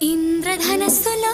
ఇంద్రధనస్సులో